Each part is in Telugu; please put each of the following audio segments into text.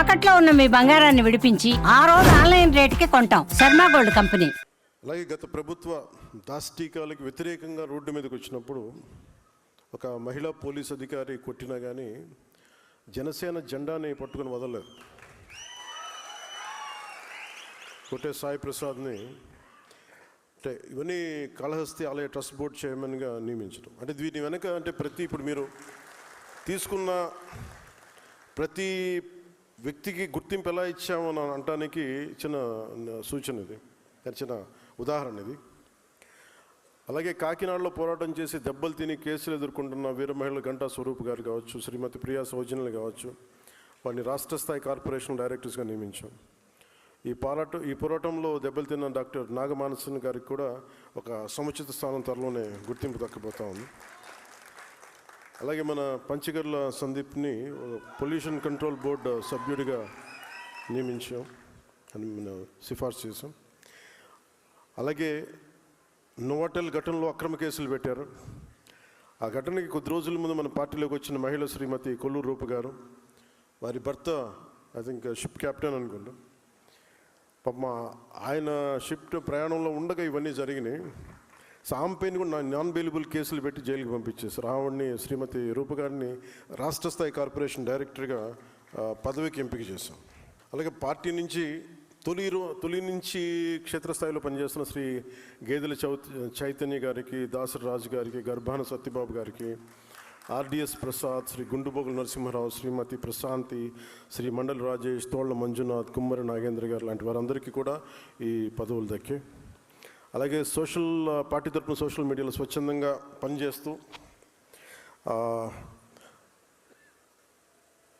తాకట్లో ఉన్న మీ బంగారాన్ని విడిపించి ఆ రోజు ఆన్లైన్ రేటుకి కొంటాం. Sharma gold company. అలాగే గత ప్రభుత్వ దాష్టీకాలకు వ్యతిరేకంగా రోడ్డు మీదకి వచ్చినప్పుడు ఒక మహిళా పోలీస్ అధికారి కొట్టినా కానీ జనసేన జెండాని పట్టుకొని వదలలేదు. కొట్టే సాయి ప్రసాద్ని అంటే ఇవన్నీ కాళహస్తి ఆలయ ట్రస్ట్ బోర్డ్ చైర్మన్గా నియమించడం. అంటే దీని వెనక అంటే ప్రతి ఇప్పుడు మీరు తీసుకున్న ప్రతి వ్యక్తికి గుర్తింపు ఎలా ఇచ్చామని అనటానికి చిన్న సూచన ఇది. చిన్న ఉదాహరణ ఇది. అలాగే కాకినాడలో పోరాటం చేసి దెబ్బలు తిని కేసులు ఎదుర్కొంటున్న వీరమహిళ గంటా స్వరూప్ గారు కావచ్చు శ్రీమతి ప్రియా సౌజన్యులు కావచ్చు వారిని రాష్ట్ర స్థాయి కార్పొరేషన్ డైరెక్టర్స్గా నియమించాం. ఈ పోరాట ఈ పోరాటంలో దెబ్బలు తిన్న డాక్టర్ నాగమానసన్ గారికి కూడా ఒక సముచిత స్థానం త్వరలోనే గుర్తింపు దక్కబోతా ఉంది. అలాగే మన పంచగర్ల సందీప్ని పొల్యూషన్ కంట్రోల్ బోర్డు సభ్యుడిగా నియమించాం అని మనం సిఫార్సు చేసాం అలాగే నోవాటెల్ ఘటనలో అక్రమ కేసులు పెట్టారు. ఆ ఘటనకి కొద్ది రోజుల ముందు మన పార్టీలోకి వచ్చిన మహిళ శ్రీమతి కొల్లూరు రూప గారు వారి భర్త ఐ థింక్ షిప్ కెప్టెన్ అనుకుంటాం. పాప ఆయన షిఫ్ట్ ప్రయాణంలో ఉండగా ఇవన్నీ జరిగినాయి. సాంపేని కూడా నాన్ బెయిలబుల్ కేసులు పెట్టి జైలుకి పంపించేశారు ఆవిడ్ని శ్రీమతి రూపగారిని రాష్ట్రస్థాయి రాష్ట్ర స్థాయి కార్పొరేషన్ డైరెక్టర్గా పదవికి ఎంపిక చేశాం. అలాగే పార్టీ నుంచి తొలి రో- తొలి నుంచి క్షేత్రస్థాయిలో పనిచేస్తున్న శ్రీ గేదెల చౌత్ చైతన్య గారికి దాసరి రాజు గారికి గర్భాన సత్యబాబు గారికి ఆర్డిఎస్ ప్రసాద్ శ్రీ గుండుబోగుల నరసింహారావు శ్రీమతి ప్రశాంతి శ్రీ మండలి రాజేష్ తోళ్ళ మంజునాథ్ కుమ్మరి నాగేంద్ర గారు లాంటి వారందరికీ కూడా ఈ పదవులు దక్కాయి. అలాగే సోషల్ పార్టీ తరపున సోషల్ మీడియాలో స్వచ్ఛందంగా పనిచేస్తూ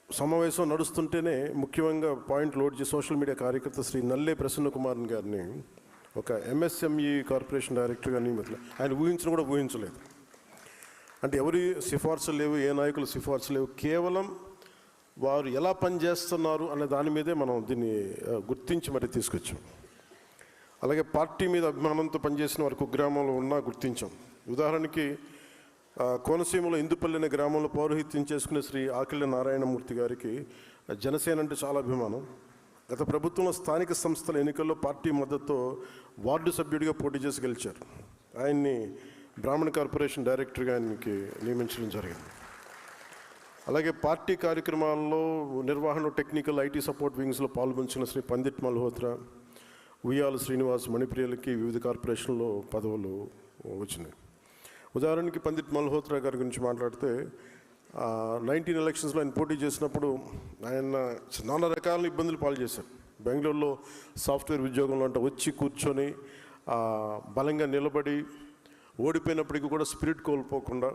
సమావేశం నడుస్తుంటేనే ముఖ్యంగా పాయింట్ లోడ్ చేసి సోషల్ మీడియా కార్యకర్త శ్రీ నల్లే ప్రసన్న కుమార్ గారిని ఒక ఎంఎస్ఎంఈ కార్పొరేషన్ డైరెక్టర్గా నియమితులు ఆయన ఊహించిన కూడా ఊహించలేదు. అంటే ఎవరి సిఫార్సులు లేవు ఏ నాయకుల సిఫార్సు లేవు కేవలం వారు ఎలా పనిచేస్తున్నారు అనే దాని మీదే మనం దీన్ని గుర్తించి మరి తీసుకొచ్చాం. అలాగే పార్టీ మీద అభిమానంతో పనిచేసిన వారు కుగ్రామంలో ఉన్నా గుర్తించాం. ఉదాహరణకి కోనసీమలో ఇందుపల్లి అనే గ్రామంలో పౌరోహిత్యం చేసుకునే శ్రీ ఆకిళ్ళ నారాయణమూర్తి గారికి జనసేన అంటే చాలా అభిమానం. గత ప్రభుత్వంలో స్థానిక సంస్థల ఎన్నికల్లో పార్టీ మద్దతుతో వార్డు సభ్యుడిగా పోటీ చేసి గెలిచారు. ఆయన్ని బ్రాహ్మణ కార్పొరేషన్ డైరెక్టర్గా ఆయనకి నియమించడం జరిగింది. అలాగే పార్టీ కార్యక్రమాల్లో నిర్వహణ టెక్నికల్ ఐటీ సపోర్ట్ వింగ్స్లో పాల్గొంచిన శ్రీ పందిట్ మల్హోత్రా ఉయ్యాల శ్రీనివాస్ మణిప్రియలకి వివిధ కార్పొరేషన్లో పదవులు వచ్చినాయి. ఉదాహరణకి పండిట్ మల్హోత్రా గారి గురించి మాట్లాడితే నైన్టీన్ ఎలక్షన్స్లో ఆయన పోటీ చేసినప్పుడు ఆయన నానా రకాల ఇబ్బందులు పాలు చేశారు. బెంగళూరులో సాఫ్ట్వేర్ ఉద్యోగంలో అంటే వచ్చి కూర్చొని బలంగా నిలబడి ఓడిపోయినప్పటికీ కూడా స్పిరిట్ కోల్పోకుండా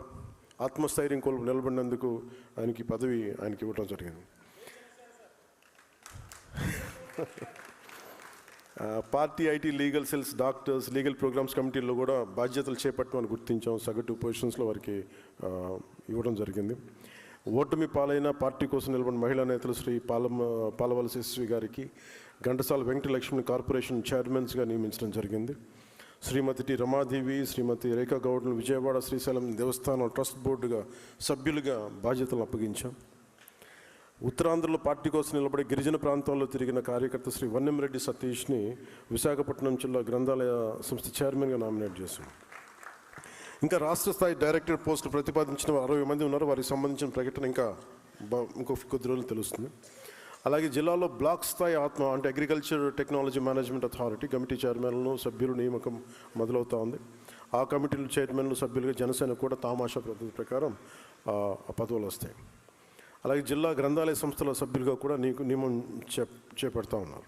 ఆత్మస్థైర్యం కోల్పు నిలబడినందుకు ఆయనకి పదవి ఆయనకి ఇవ్వడం జరిగింది. Party IT legal cells doctors legal programmes కమిటీల్లో కూడా బాధ్యతలు చేపట్టమని గుర్తించాం. సగటు పొజిషన్స్లో వారికి ఇవ్వడం జరిగింది. ఓటమి పాలైన పార్టీ కోసం నిలబడిన మహిళా నేతలు శ్రీ పాలమ పాలవలసి శ్రీ గారికి ఘంటసాల వెంకటలక్ష్మి కార్పొరేషన్ చైర్మన్స్గా నియమించడం జరిగింది. శ్రీమతి టి రమాదేవి శ్రీమతి రేఖా గౌడ్ను విజయవాడ శ్రీశైలం దేవస్థానం ట్రస్ట్ బోర్డుగా సభ్యులుగా బాధ్యతలు అప్పగించాం. ఉత్తరాంధ్రలో పార్టీ కోసం నిలబడి గిరిజన ప్రాంతాల్లో తిరిగిన కార్యకర్త శ్రీ వన్నెంరెడ్డి సతీష్ని విశాఖపట్నం జిల్లా గ్రంథాలయ సంస్థ చైర్మన్గా నామినేట్ చేశాం ఇంకా రాష్ట్ర స్థాయి డైరెక్టర్ పోస్టు ప్రతిపాదించిన అరవై మంది ఉన్నారు. వారికి సంబంధించిన ప్రకటన ఇంకా ఇంకో కొద్ది రోజులు తెలుస్తుంది. అలాగే జిల్లాలో బ్లాక్ స్థాయి ఆత్మ అంటే agriculture technology management authority committee చైర్మన్లను సభ్యులు నియామకం మొదలవుతూ ఉంది. ఆ కమిటీలు చైర్మన్లు సభ్యులుగా జనసేన కూడా తామాషా పద్ధతి ప్రకారం ఆ పదవులు వస్తాయి. అలాగే జిల్లా గ్రంథాలయ సంస్థల సభ్యులుగా కూడా నీకు నియమం చే చేపడతా ఉన్నారు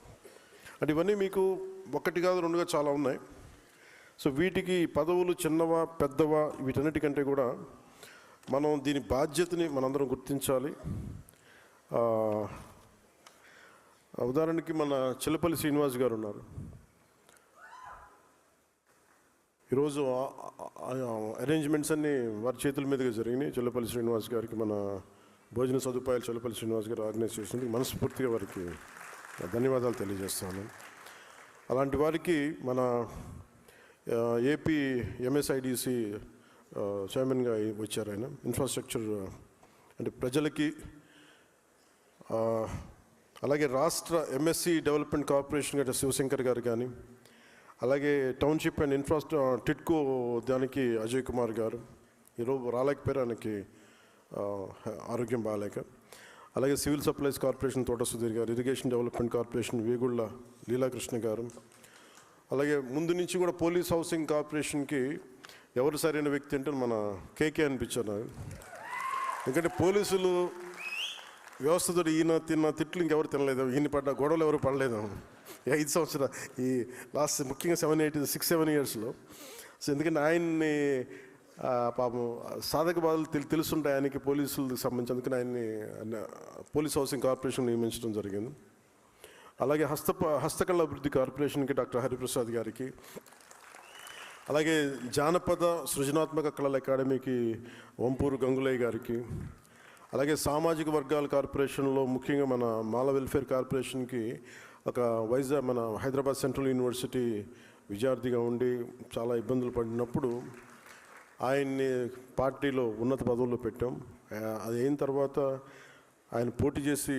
అంటే ఇవన్నీ మీకు ఒకటి కాదు రెండుగా చాలా ఉన్నాయి సో వీటికి పదవులు చిన్నవా పెద్దవా వీటన్నిటికంటే కూడా మనం దీని బాధ్యతని మనందరం గుర్తించాలి ఉదాహరణకి మన చిల్లపల్లి శ్రీనివాస్ గారు ఉన్నారు ఈరోజు అరేంజ్మెంట్స్ అన్నీ వారి చేతుల మీదుగా జరిగినాయి చిల్లపల్లి శ్రీనివాస్ గారికి మన భోజన సదుపాయాలు చిల్లపల్లి శ్రీనివాస్ గారు ఆర్గనైజ్ చేసినందుకు మనస్ఫూర్తిగా వారికి ధన్యవాదాలు తెలియజేస్తాను అలాంటి వారికి మన ఏపీ ఎంఎస్ఐడిసి చైర్మన్గా వచ్చారు ఆయన. ఇన్ఫ్రాస్ట్రక్చర్ అంటే ప్రజలకి అలాగే రాష్ట్ర ఎంఎస్సి డెవలప్మెంట్ కార్పొరేషన్ గారి శివశంకర్ గారు కానీ అలాగే టౌన్షిప్ అండ్ ఇన్ఫ్రాస్ట్ర టిట్కో దానికి అజయ్ కుమార్ గారు ఈరోజు రాలేకపోయారు ఆయనకి ఆరోగ్యం బాగాలేక. అలాగే civil supplies corporation Thota Sudheer గారు irrigation development corporation Vegulla Leelakrishna గారు. అలాగే ముందు నుంచి కూడా పోలీస్ హౌసింగ్ కార్పొరేషన్కి ఎవరు సరైన వ్యక్తి అంటే మన కేకే అనిపించారు నాకు. ఎందుకంటే పోలీసులు వ్యవస్థతో ఈయన తిన్న తిట్లు ఇంకెవరు తినలేదు. ఈయన పడ్డ గొడవలు ఎవరు పడలేదు. ఐదు సంవత్సరాలు ఈ లాస్ట్ ముఖ్యంగా సెవెన్ ఎయిట్ సిక్స్ సెవెన్ ఇయర్స్లో. సో ఎందుకంటే ఆయన్ని పాపం సాధక బాధలు తెలు తెలుసుంటాయి ఆయనకి పోలీసులకు సంబంధించినందుకు ఆయన్ని పోలీస్ హౌసింగ్ కార్పొరేషన్ నియమించడం జరిగింది. అలాగే హస్త హస్తకళ అభివృద్ధి కార్పొరేషన్కి డాక్టర్ హరిప్రసాద్ గారికి అలాగే జానపద సృజనాత్మక కళల అకాడమీకి వంపూరు గంగులయ్య గారికి అలాగే సామాజిక వర్గాల కార్పొరేషన్లో ముఖ్యంగా మన మాల వెల్ఫేర్ కార్పొరేషన్కి ఒక వైజాగ్ మన హైదరాబాద్ సెంట్రల్ యూనివర్సిటీ విద్యార్థిగా ఉండి చాలా ఇబ్బందులు పడినప్పుడు ఆయన్ని పార్టీలో ఉన్నత పదవుల్లో పెట్టాం. అది అయిన తర్వాత ఆయన పోటీ చేసి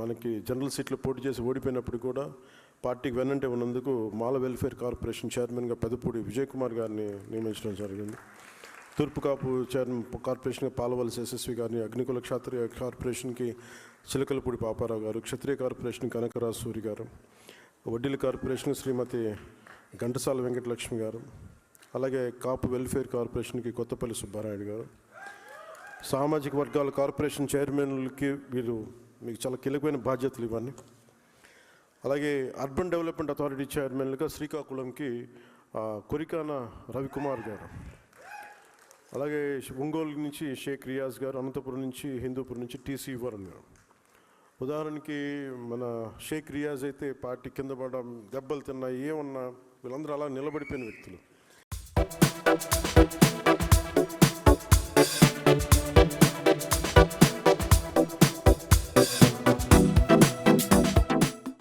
మనకి జనరల్ సీట్లో పోటీ చేసి ఓడిపోయినప్పుడు కూడా పార్టీకి వెన్నంటే ఉన్నందుకు మాల వెల్ఫేర్ కార్పొరేషన్ చైర్మన్గా పెదపూడి విజయ్ కుమార్ గారిని నియమించడం జరిగింది. తూర్పు కాపు చైర్మన్ కార్పొరేషన్గా పాలవలసి యశస్వి గారిని అగ్నికుల క్షత్రియ కార్పొరేషన్కి చిలకలపూడి పాపారావు గారు క్షత్రియ కార్పొరేషన్ కనకరాజు సూరి గారు వడ్డీల కార్పొరేషన్ శ్రీమతి ఘంటసాల వెంకటలక్ష్మి గారు అలాగే కాపు వెల్ఫేర్ కార్పొరేషన్కి కొత్తపల్లి సుబ్బారాయుడు గారు. సామాజిక వర్గాల కార్పొరేషన్ చైర్మన్లకి వీరు మీకు చాలా కీలకమైన బాధ్యతలు ఇవన్నీ అలాగే అర్బన్ డెవలప్మెంట్ అథారిటీ చైర్మన్లుగా శ్రీకాకుళంకి కొరికాన రవికుమార్ గారు. అలాగే ఒంగోలు నుంచి షేక్ రియాజ్ గారు అనంతపురం నుంచి హిందూపురం నుంచి టీసీ వరుణ్ గారు. ఉదాహరణకి మన షేక్ రియాజ్ అయితే పార్టీ కింద పడడం దెబ్బలు తిన్నా ఏమన్నా వీళ్ళందరూ అలా నిలబడిపోయిన వ్యక్తులు. Thank you.